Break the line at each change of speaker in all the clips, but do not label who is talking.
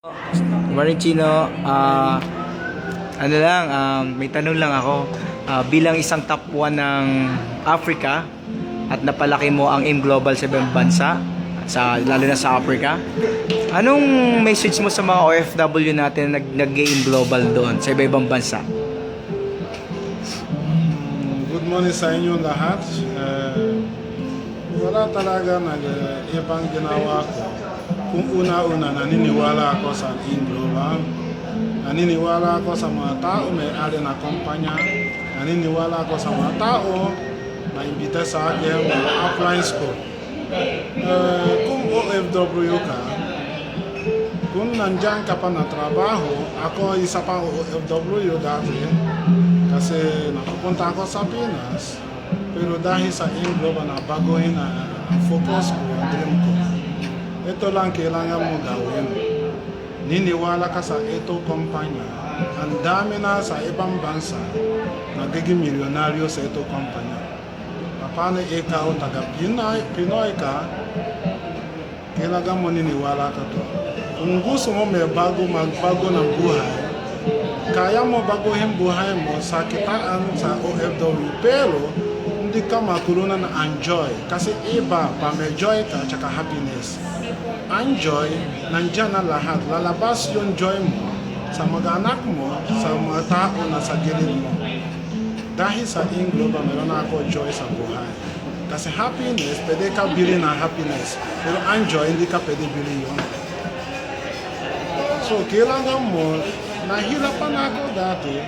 Good morning, Chino. Ah, ano lang, um, may tanong lang ako. Ah, bilang isang top 1 ng Africa at napalaki mo ang AIM Global sa ibang bansa, sa, lalo na sa Africa, anong message mo sa mga OFW natin na nag, nag-AIM Global doon sa iba-ibang bansa?
Good morning sa inyo lahat. Eh, wala talaga nag-ibang ginawa ko. Kung una-una, naniniwala ako sa In Global. Naniniwala ako sa mga tao may ari na kumpanya. Naniniwala ako sa mga tao na imbita sa akin mga upline school. Eh, kung OFW ka, kung nandyan ka pa na trabaho, ako isa pa OFW dati, kasi napupunta ako sa Pinas, pero dahil sa Inglo na baguhin na focus ko, dream ko, ito lang kailangan mo gawin. Niniwala ka sa ito kumpanya. Ang dami na sa ibang bansa nagiging milyonaryo sa ito kumpanya. Paano ikaw taga Pinoy, Pinoy ka, kailangan mo niniwala ka to. Kung gusto mo may bago magbago ng buhay, kaya mo baguhin buhay mo sa kitaan sa OFW pero hindi ka makulunan ng enjoy. Kasi iba pa may joy ka tsaka happiness. Enjoy nandyan na lahat. Lalabas yung joy mo sa mga anak mo sa mga tao na sa gilid mo. Dahil sa Inglo ba meron ako joy sa buhay. Kasi happiness pwede ka bili ng happiness. Pero enjoy hindi ka pwede bili yun. So, kailangan mo, nahirapan ako dati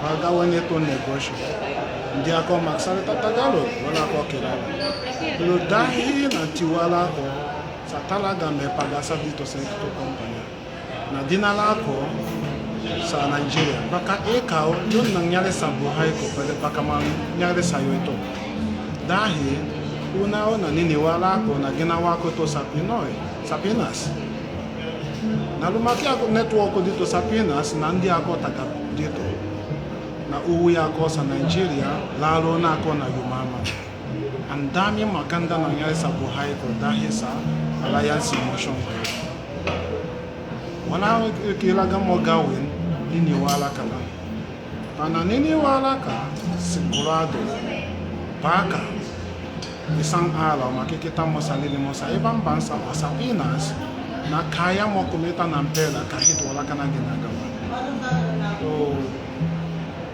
paggawa nito negosyo. Hindi ako magsalita Tagalog, wala ako kilala. Pero dahil nagtiwala ko sa talaga may dito sa ito kumpanya, na dinala ko sa Nigeria, baka ikaw, yun nangyari sa buhay ko, pwede baka mangyari sa iyo ito. Dahil, una-una, niniwala ko na ginawa ko ito sa Pinoy, sa Pinas. Na lumaki ako network ko dito sa Pinas, na hindi ako taga dito. Na uwi ako sa Nigeria, lalo na ako na yumaman. andami makanda na nangyari sa buhay ko dahil sa Alliance motion ko. Wala kailangan mo gawin, niniwala ka sigurado, baka isang araw makikita mo sarili mo sa ibang bansa o sa Pinas na kaya mo kumita ng pera kahit wala ka na ginagawa. So,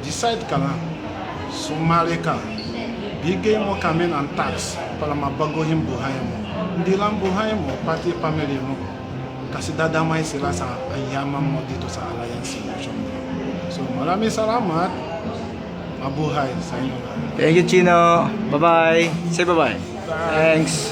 decide ka lang. Sumali ka. Bigay mo kami ng tax para mabaguhin buhay mo. Hindi lang buhay mo, pati family mo. Kasi dadamay sila sa ayaman mo dito sa Alliance Solution. So, maraming salamat. Mabuhay sa inyo.
Thank you, Chino. Bye-bye. Say bye-bye. Thanks.